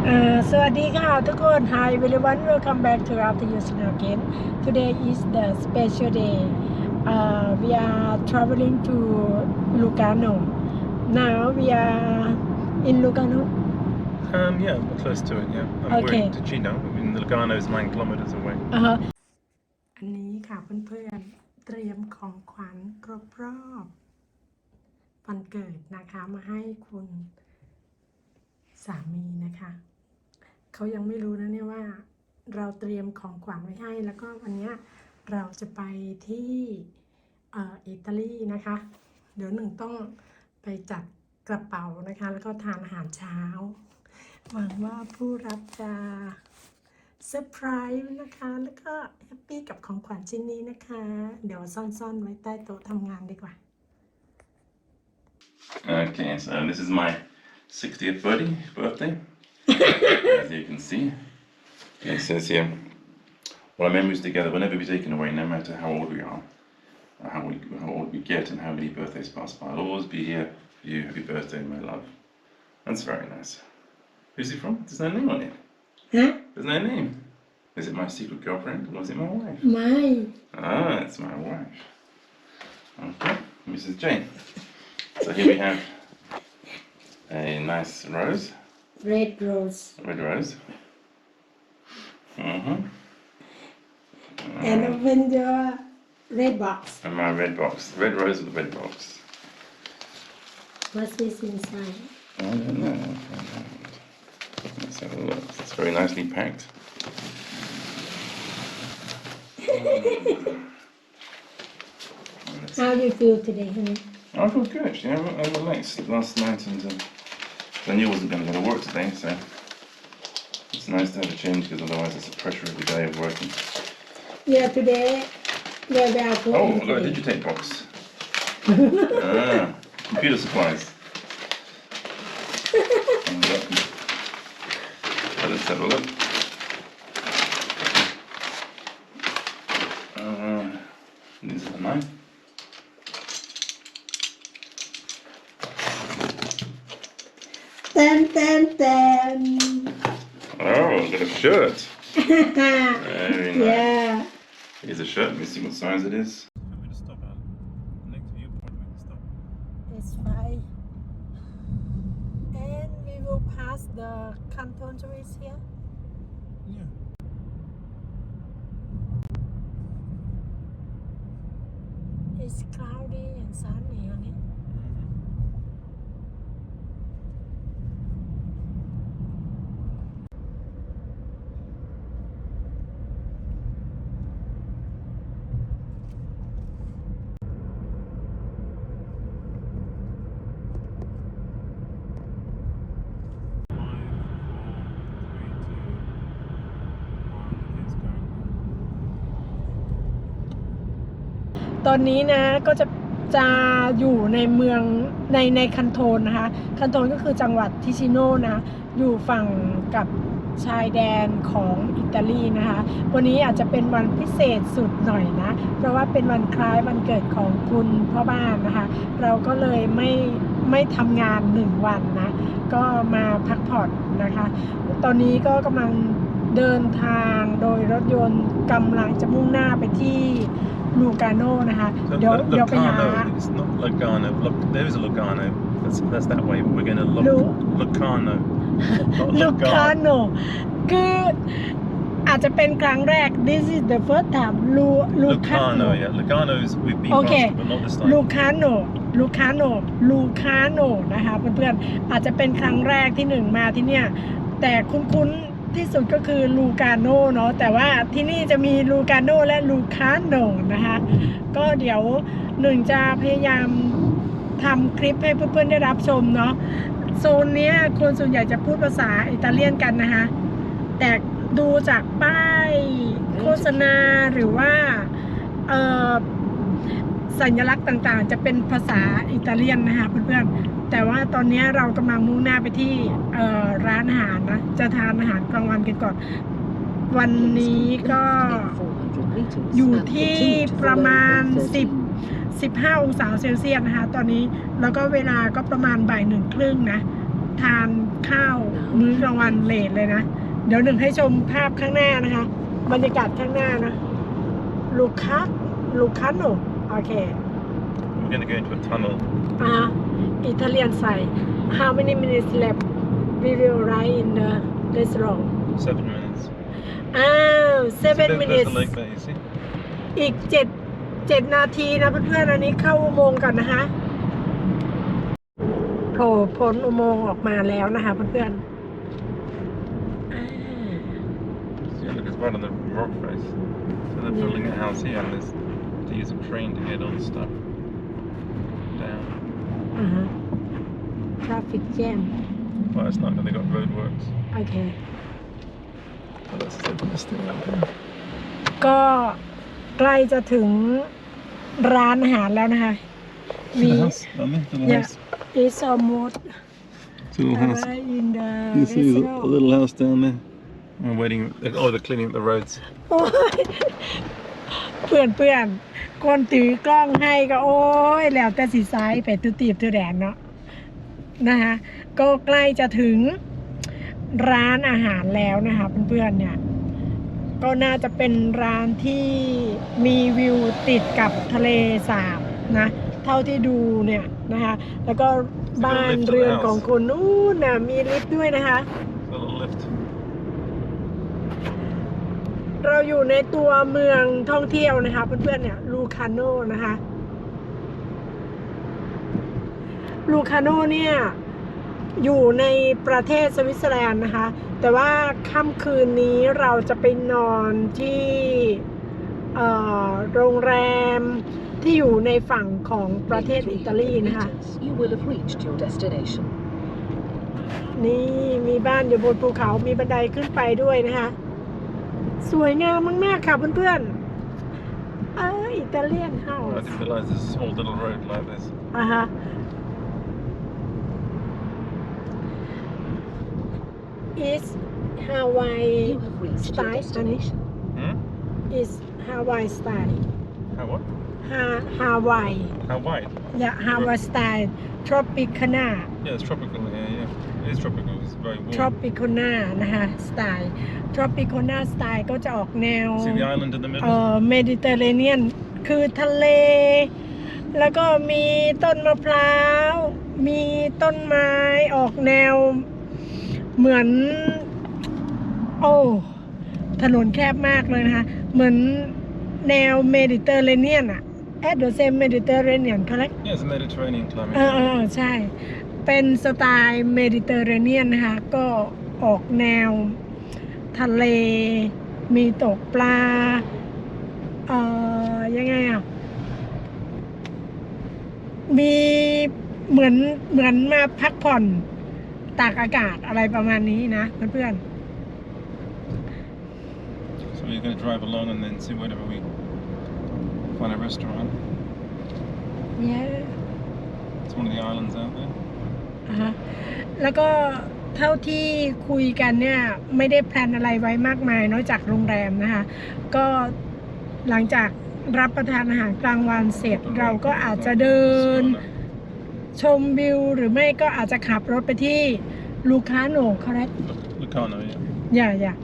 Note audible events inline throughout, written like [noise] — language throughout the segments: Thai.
เอ่อสวัสดีค่ะทุกคน Hi everyone welcome back to After You Snow again Today is the special day uh, we are traveling to Lugano now we are in Lugano Um, yeah, we're close to it, yeah. Um, Okay. We're in Ticino. I mean, Lugano is nine kilometres away. อ่าฮะอันนี้ค่ะเพื่อนๆเตรียมของขวัญครบรอบวันเกิดนะคะมาให้คุณ สามีนะคะเขายังไม่รู้นะเนี่ยว่าเราเตรียมของขวัญไว้ให้ แล้วก็วันนี้เราจะไปที่อิตาลีนะคะ เดี๋ยวหนึ่งต้องไปจัดกระเป๋านะคะ แล้วก็ทานอาหารเช้า หวังว่าผู้รับจะเซอร์ไพรส์นะคะ แล้วก็แฮปปี้กับของขวัญชิ้นนี้นะคะ เดี๋ยวซ่อนๆไว้ใต้โต๊ะทำงานดีกว่า Okay, so this is my 60th birthday, birthday, [laughs] as you can see. It says here, well, our memories together will never be taken away, no matter how old we are, or how, we, how old we get, and how many birthdays pass by. I'll always be here for you. Happy birthday, my love. That's very nice. Who's it from? There's no name on it. Huh? There's no name. Is it my secret girlfriend or is it my wife? Mine. Ah, it's my wife. Okay, Mrs. Jane. So here we have a nice rose, red rose red rose. Mm-hmm. and open your red box And my red box. The red rose with the red box. what's this inside I don't know. I'll find out. Let's have a look. It's very nicely packed. [laughs] How do you feel today honey I feel good, yeah, I I relaxed last night and uh, I knew it wasn't going to go to work today, so it's nice to have a change because otherwise it's a pressure every day of working. yeah today we are Oh, look, a today. digitape box. [laughs] ah, computer supplies. [laughs] Let's have a look. Uh, this is a knife. Tan tan tan. Oh, I've got a shirt. Very nice. yeah. Here's a shirt. Let me see what size it is. I'm going to stop at next viewpoint. We can stop. It's fine. And we will pass the Canton Tourist here. Yeah. It's cloudy and sunny, honey. Five, ตอนนี้นะก็จะจะอยู่ในเมืองในในคันโทนนะคะ คันโทนก็คือจังหวัดทิชิโนนะ อยู่ฝั่งกับชายแดนของอิตาลีนะคะ วันนี้อาจจะเป็นวันพิเศษสุดหน่อยนะ เพราะว่าเป็นวันคล้ายวันเกิดของคุณพ่อบ้านนะคะ เราก็เลยไม่ไม่ทำงานหนึ่งวันนะ ก็มาพักผ่อนนะคะ ตอนนี้ก็กำลังเดินทางโดยรถยนต์กำลังจะมุ่งหน้าไปที่ ลูกาโนนะคะ So เดี๋ยว Lu- เดี๋ยวไปหา Lucano, it's not Lugano. Look, there is a Lugano. That's, that's that way. But we're going to look Lu- Lucano. Not ลูกา Lugano. โนคืออาจจะเป็นครั้งแรก this is the first time ลูลูคาโน Lucano, yeah. Lugano's we've been Okay. past, but not this ลู time. คาโนลูคาโนลูคาโนนะคะเพื่อนๆอาจจะเป็นครั้งแรกที่หนึ่งมาที่เนี่ย แต่คุ้นๆ ที่สุดก็คือลูกาโน่เนาะแต่ว่าที่นี่จะมีลูกาโน่และลูคาโนนะคะ ก็เดี๋ยวหนึ่งจะพยายามทำคลิปให้เพื่อนๆได้รับชมเนาะโซนเนี้ยคนส่วนใหญ่จะพูดภาษาอิตาเลียนกันนะคะแต่ดูจากป้ายโฆษณาหรือว่าสัญลักษณ์ต่างๆ จะเป็นภาษาอิตาเลียนนะคะเพื่อนๆ แต่ว่าตอนนี้เรากำลังมุ่งหน้าไปที่เอ่อร้านอาหารนะ จะทานอาหารกลางวันกันก่อน วันนี้ก็อยู่ที่ประมาณ 10 15 องศาเซลเซียสนะคะ ตอนนี้แล้วก็เวลาก็ประมาณบ่ายหนึ่งครึ่งนะ ทานข้าวมื้อกลางวันเลทเลยนะ เดี๋ยวหนึ่งให้ชมภาพข้างหน้านะคะ บรรยากาศข้างหน้านะ ลูกค้าลูกค้าโนโอเค We're going to go into a tunnel. อ่า อิตาเลียนใส่ how many minutes left we will ride in the restaurant Seven minutes. อ้าว See, seven there- there's minutes the lake there, you see? อีกเจ็ดเจ็ดนาทีนะเพื่อนๆอันนี้เข้าอุโมงค์กันนะคะโผล่พ้นอุโมงค์ออกมาแล้วนะคะเพื่อนๆอ่า See, look, it's right on the rock face. So they're building a house here and there's to use a crane to get all the stuff down. อ่าฮะ traffic jam Well, it's not, but they got roadworks. โอเค But that's this thing right there. ก็ใกล้จะถึงร้านอาหารแล้วนะคะ See the house down there? The little Yeah. house. it's almost It's a little house. arrived in the You see the, restaurant. a little house down there. We're waiting. Oh, they're cleaning up the roads. โอ้[laughs] ย เพื่อนเพื่อนคนถือกล้องให้ก็โอ้ย แล้วแต่สีซ้ายไปตุตีบตุแดนเนาะนะคะก็ใกล้จะถึงร้านอาหารแล้วนะคะเพื่อนๆเนี่ยก็น่าจะเป็นร้านที่มีวิวติดกับทะเลสาบนะเท่าที่ดูเนี่ยนะคะแล้วก็บ้านเรือนของคนนู้นนะมีลิฟต์ด้วยนะคะ A little lift. เราอยู่ในตัวเมืองท่องเที่ยวนะคะเพื่อนๆเนี่ยลูคาโนนะคะลูคาโนเนี่ยอยู่ในประเทศสวิตเซอร์แลนด์นะคะ แต่ว่าค่ำคืนนี้เราจะไปนอนที่เอ่อโรงแรมที่อยู่ในฝั่งของประเทศอิตาลีนะคะ meters, you will have reached your destination. นี่มีบ้านอยู่บนภูเขามีบันไดขึ้นไปด้วยนะคะ สวยงามมากๆค่ะเพื่อนๆเอ้ยอิตาเลียนเฮา I ส์ didn't realise there's a small little road like this. อะฮะ is Hawaii You have reached your Style, destination. Hmm? is Hawaii style How what? ha Hawaii How wide? yeah Hawaii style Tropicana Yeah, it's tropical here. Yeah, it is tropical. It's very warm. Tropicana นะคะสไตล์ Tropicana สไตล์ก็จะออกแนว See the island in the เอ่ middle? อเมดิเตอร์เรเนียนคือทะเล แล้วก็มีต้นมะพร้าว มีต้นไม้ออกแนว เหมือน โอ้ถนนแคบมากเลยนะคะ เหมือนแนวเมดิเตอร์เรเนียนอะ at the same Mediterranean correct Yeah, it's a Mediterranean climate. เออเออเออใช่ เป็นสไตล์เมดิเตอร์เรเนียนนะคะ ก็ออกแนว ทะเล มีตกปลา เอ่อ ยังไงอะ มีเหมือนเหมือนมาพักผ่อนตากอากาศอะไรประมาณนี้นะเพื่อน So we're going to drive along and then see wherever we find a restaurant. ๆเนี่ย It's one of the islands out there. อ่าฮะแล้วก็เท่าที่คุยกันเนี่ยไม่ได้แพลนอะไรไว้มากมายนอกจากโรงแรมนะคะ ก็หลังจากรับประทานอาหารกลางวันเสร็จเราก็อาจจะเดิน ชมวิวหรือไม่ก็อาจจะขับรถไปที่ลูคาโนคอร์เร Lucano, yeah. อย่าอย่า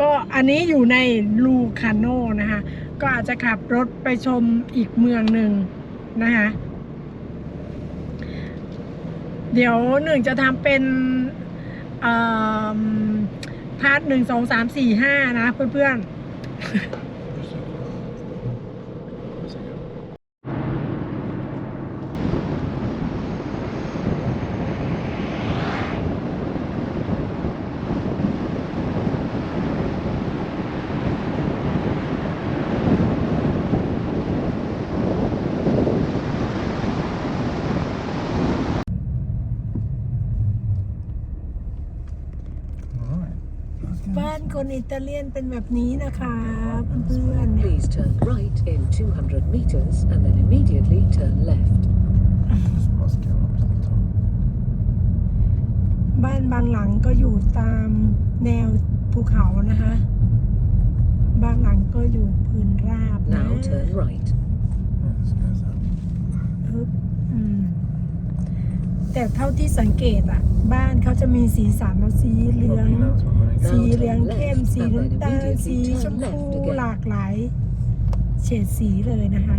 ก็อันนี้อยู่ในลูคาโนนะคะ ก็อาจจะขับรถไปชมอีกเมืองหนึ่งนะคะ เดี๋ยวหนึ่งจะทำเป็นพาร์ทหนึ่งสองสามสี่ห้านะเพื่อนๆ คนอิตาเลียนเป็นแบบนี้นะคะเพื่อนๆ Please turn right in 200 meters and then immediately turn left. Just must go up to the top. บ้านบางหลังก็อยู่ตามแนวภูเขานะคะ บางหลังก็อยู่พื้นราบนะ Now turn right. Yeah, this goes up. อึ๊บอืม แต่เท่าที่สังเกตอะ บ้านเขาจะมีสีสันเนอะสีเหลือง สีเหลืองเข้ม สีน้ำตาล สีชมพูหลากหลาย เฉดสีเลยนะคะ